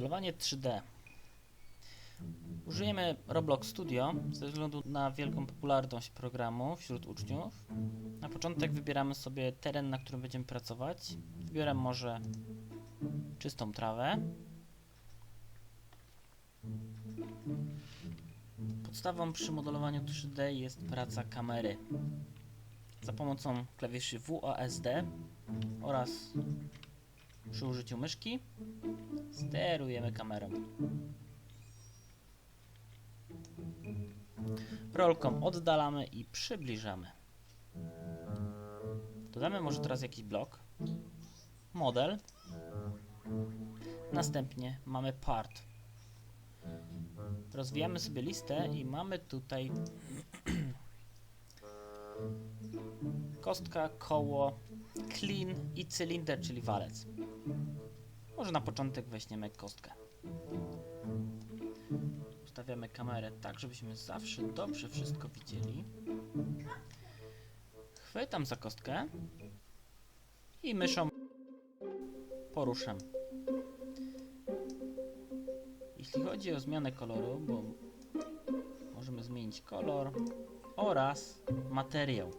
Modelowanie 3D. Użyjemy Roblox Studio ze względu na wielką popularność programu wśród uczniów. Na początek wybieramy sobie teren, na którym będziemy pracować. Wybiorę może czystą trawę. Podstawą przy modelowaniu 3D jest praca kamery. Za pomocą klawiszy WASD oraz przy użyciu myszki sterujemy kamerą. Rolką oddalamy i przybliżamy. Dodamy może teraz jakiś blok. Model. Następnie mamy part. Rozwijamy sobie listę i mamy tutaj kostka, koło, klin i cylinder, czyli walec. Może na początek weźmiemy kostkę. Ustawiamy kamerę tak, żebyśmy zawsze dobrze wszystko widzieli. Chwytam za kostkę i myszą poruszam. Jeśli chodzi o zmianę koloru, bo możemy zmienić kolor oraz materiał.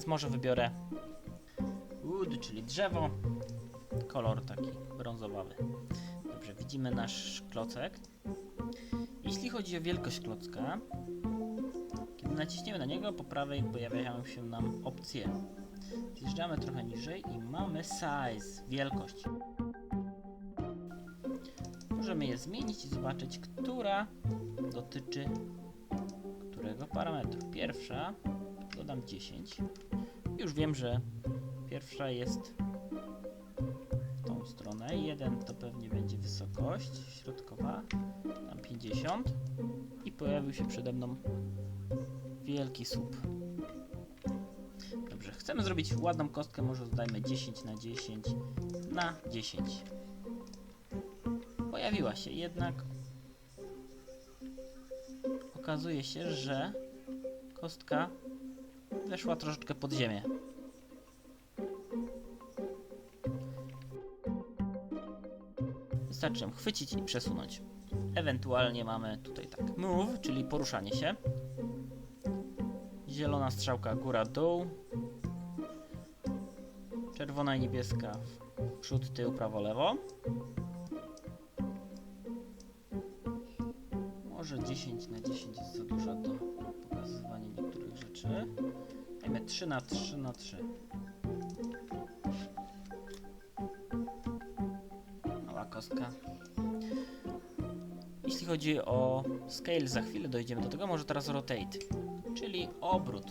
Więc może wybiorę wood, czyli drzewo. Kolor taki brązowawy. Dobrze, widzimy nasz klocek. Jeśli chodzi o wielkość klocka, kiedy naciśniemy na niego, po prawej pojawiają się nam opcje. Zjeżdżamy trochę niżej i mamy size, wielkość. Możemy je zmienić i zobaczyć, która dotyczy którego parametru. Pierwsza dodam 10. Już wiem, że pierwsza jest w tą stronę. 1 to pewnie będzie wysokość środkowa, tam 50 i pojawił się przede mną wielki słup. Dobrze, chcemy zrobić ładną kostkę, może dodajmy 10 na 10 na 10. Pojawiła się jednak okazuje się, że kostka weszła troszeczkę pod ziemię. Wystarczy ją chwycić i przesunąć. Ewentualnie mamy tutaj tak move, czyli poruszanie się. Zielona strzałka góra-dół. Czerwona i niebieska przód, tył, prawo, lewo. Może 10 na 10 jest za dużo do pokazywania niektórych rzeczy. Dajmy 3 na 3 na 3. Mała kostka. Jeśli chodzi o scale, za chwilę dojdziemy do tego. Może teraz rotate, czyli obrót.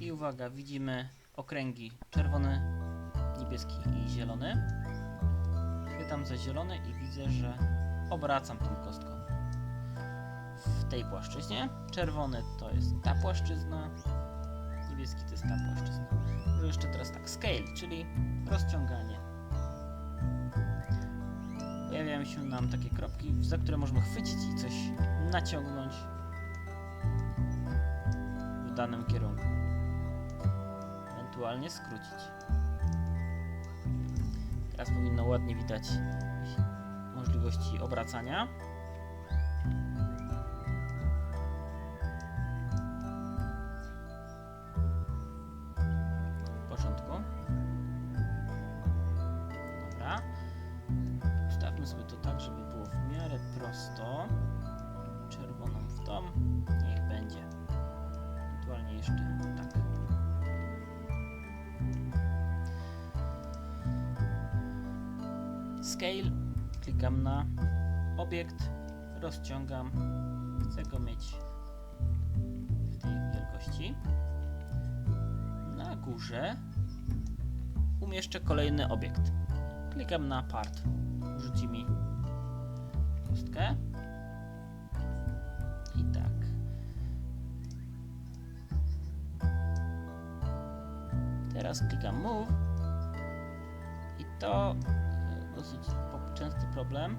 I uwaga, widzimy okręgi czerwony, niebieski i zielony. Chwytam za zielony i widzę, że obracam tą kostką tej płaszczyźnie. Czerwony to jest ta płaszczyzna, niebieski to jest ta płaszczyzna. Może jeszcze teraz tak, scale, czyli rozciąganie. Pojawiają się nam takie kropki, za które możemy chwycić i coś naciągnąć w danym kierunku. Ewentualnie skrócić. Teraz powinno ładnie widać możliwości obracania. Prosto. Czerwoną w tą. Niech będzie. Ewentualnie jeszcze tak. Scale klikam na obiekt, rozciągam, chcę go mieć w tej wielkości. Na górze umieszczę kolejny obiekt. Klikam na part, rzuci mi kostkę i tak. Teraz klikam move i to e, dosyć częsty problem.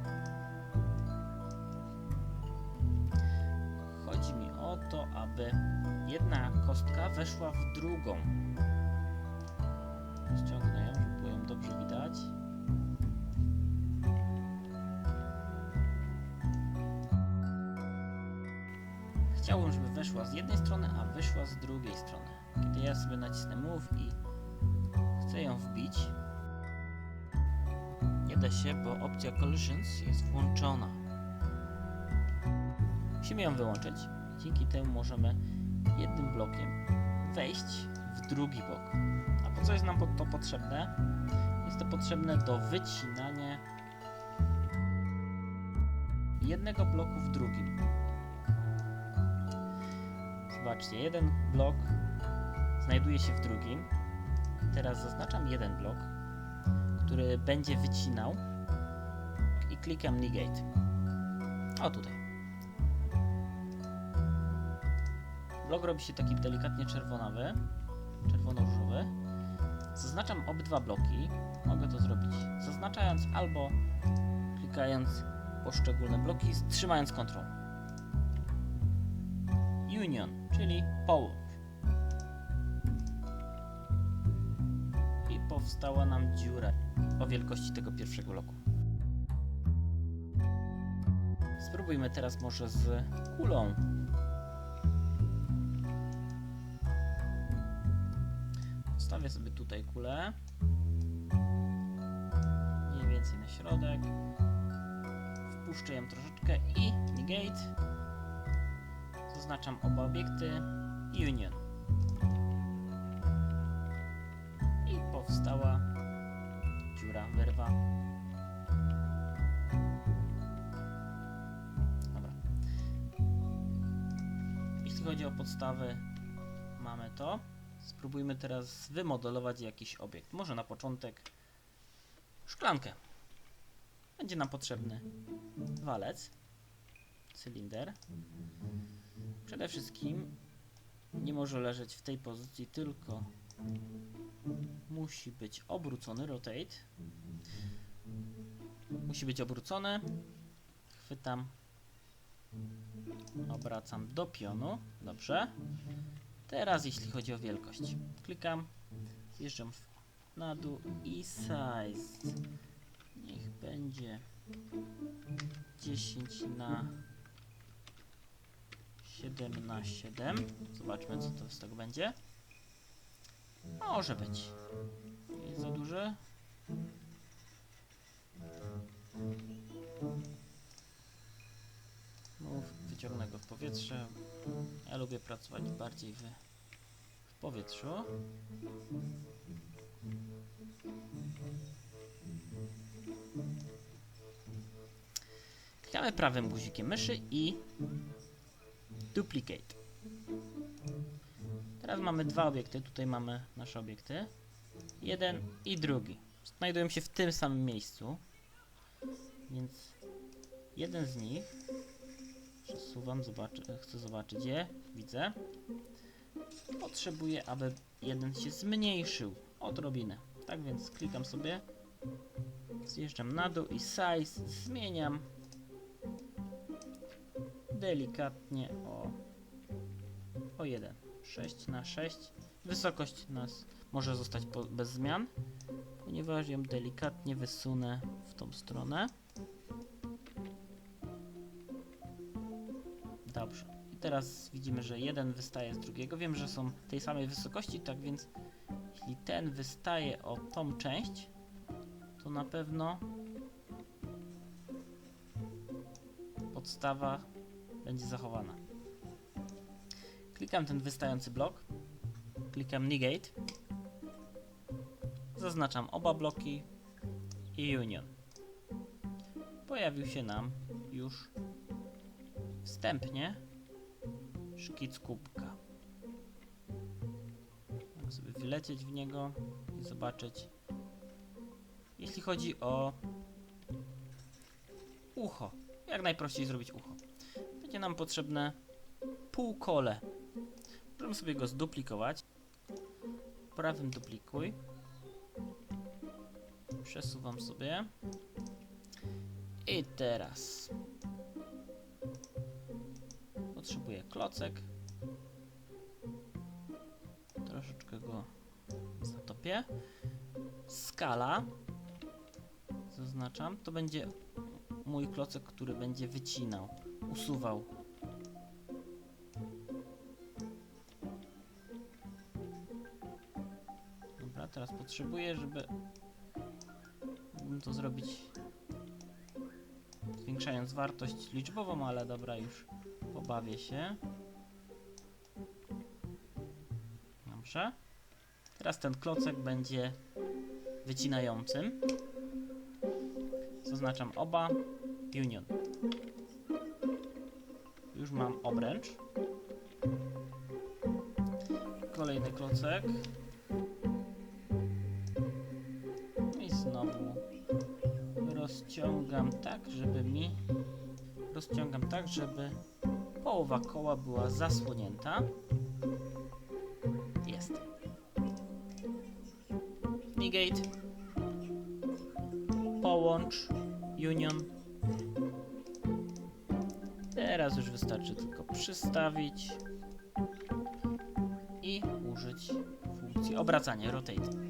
o to, aby jedna kostka weszła w drugą. Chciałbym, żeby weszła z jednej strony, a wyszła z drugiej strony. Kiedy ja sobie nacisnę Move i chcę ją wbić, nie da się, bo opcja Collisions jest włączona. Musimy ją wyłączyć. Dzięki temu możemy jednym blokiem wejść w drugi bok. A po co jest nam to potrzebne? Jest to potrzebne do wycinania jednego bloku w drugim. Zobaczcie, jeden blok znajduje się w drugim. Teraz zaznaczam jeden blok, który będzie wycinał i klikam negate. O tutaj. Blok robi się taki delikatnie czerwonawy, czerwono-różowy. Zaznaczam obydwa bloki. Mogę to zrobić zaznaczając albo klikając poszczególne bloki, trzymając Ctrl. Union, czyli połącz. I powstała nam dziura o wielkości tego pierwszego bloku. Spróbujmy teraz może z kulą. Stawię sobie tutaj kulę. Mniej więcej na środek. Wpuszczę ją troszeczkę i negate. Zaznaczam oba obiekty union. I powstała dziura, wyrwa. Dobra. Jeśli chodzi o podstawy, mamy to. Spróbujmy teraz wymodelować jakiś obiekt. Może na początek szklankę. Będzie nam potrzebny walec, cylinder. Przede wszystkim nie może leżeć w tej pozycji, tylko musi być obrócony, rotate. Musi być obrócony. Chwytam, obracam do pionu. Dobrze. Teraz jeśli chodzi o wielkość. Klikam, zjeżdżam na dół i size. Niech będzie 10 na 7 na 7. Zobaczmy co to z tego będzie. Może być. Nie jest za duży. Mów, wyciągnę go w powietrze. Ja lubię pracować bardziej w, w powietrzu. Klikamy prawym guzikiem myszy i duplicate. Teraz mamy dwa obiekty. Tutaj mamy nasze obiekty. Jeden i drugi. Znajdują się w tym samym miejscu. Więc jeden z nich przesuwam, chcę zobaczyć je. Widzę. Potrzebuję, aby jeden się zmniejszył odrobinę. Tak więc klikam sobie. Zjeżdżam na dół i size zmieniam delikatnie o, o 1. 6 na 6. Wysokość nas może zostać po, bez zmian, ponieważ ją delikatnie wysunę w tą stronę. Dobrze. I teraz widzimy, że jeden wystaje z drugiego. Wiem, że są tej samej wysokości, tak więc jeśli ten wystaje o tą część, to na pewno podstawa będzie zachowana. Klikam ten wystający blok, klikam negate, zaznaczam oba bloki i union. Pojawił się nam już wstępnie szkic kubka. Mogę sobie wlecieć w niego i zobaczyć. Jeśli chodzi o ucho, jak najprościej zrobić ucho. Będzie nam potrzebne półkole. Możemy sobie go zduplikować. Prawym duplikuj. Przesuwam sobie. I teraz potrzebuję klocek. Troszeczkę go zatopię. Skala. Zaznaczam. To będzie mój klocek, który będzie wycinał, usuwał. Dobra, teraz potrzebuję, żeby to zrobić zwiększając wartość liczbową, ale dobra, już pobawię się. Dobrze. Teraz ten klocek będzie wycinającym. Zaznaczam oba. Union. Już mam obręcz. Kolejny klocek. I znowu rozciągam tak, żeby mi rozciągam tak, żeby połowa koła była zasłonięta. Jest. Negate. Połącz. Union. Teraz już wystarczy tylko przystawić i użyć funkcji obracania, rotate.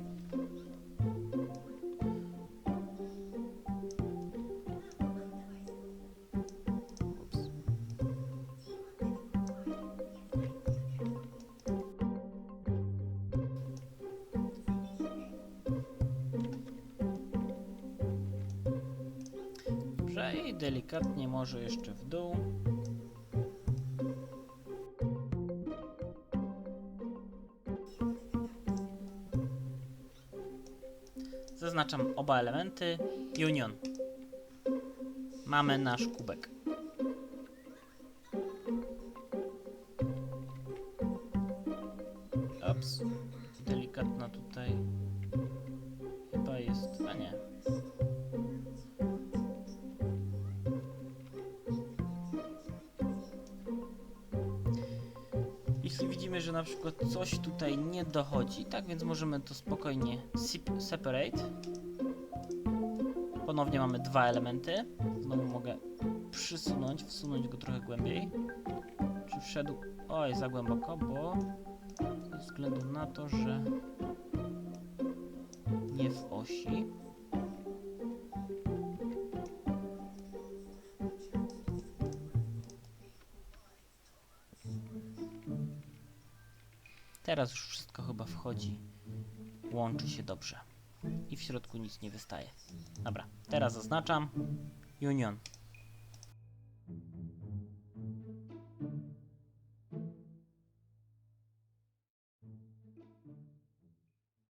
I delikatnie może jeszcze w dół. Zaznaczam oba elementy. Union. Mamy nasz kubek. Ops. Delikatna tutaj. Chyba jest. A nie. Jeśli widzimy, że na przykład coś tutaj nie dochodzi, tak więc możemy to spokojnie sep- separate. Ponownie mamy dwa elementy. Znowu mogę przysunąć, wsunąć go trochę głębiej. Czy wszedł? Oj, za głęboko, bo ze względu na to, że nie w osi. Teraz już wszystko chyba wchodzi, łączy się dobrze i w środku nic nie wystaje. Dobra, teraz zaznaczam Union.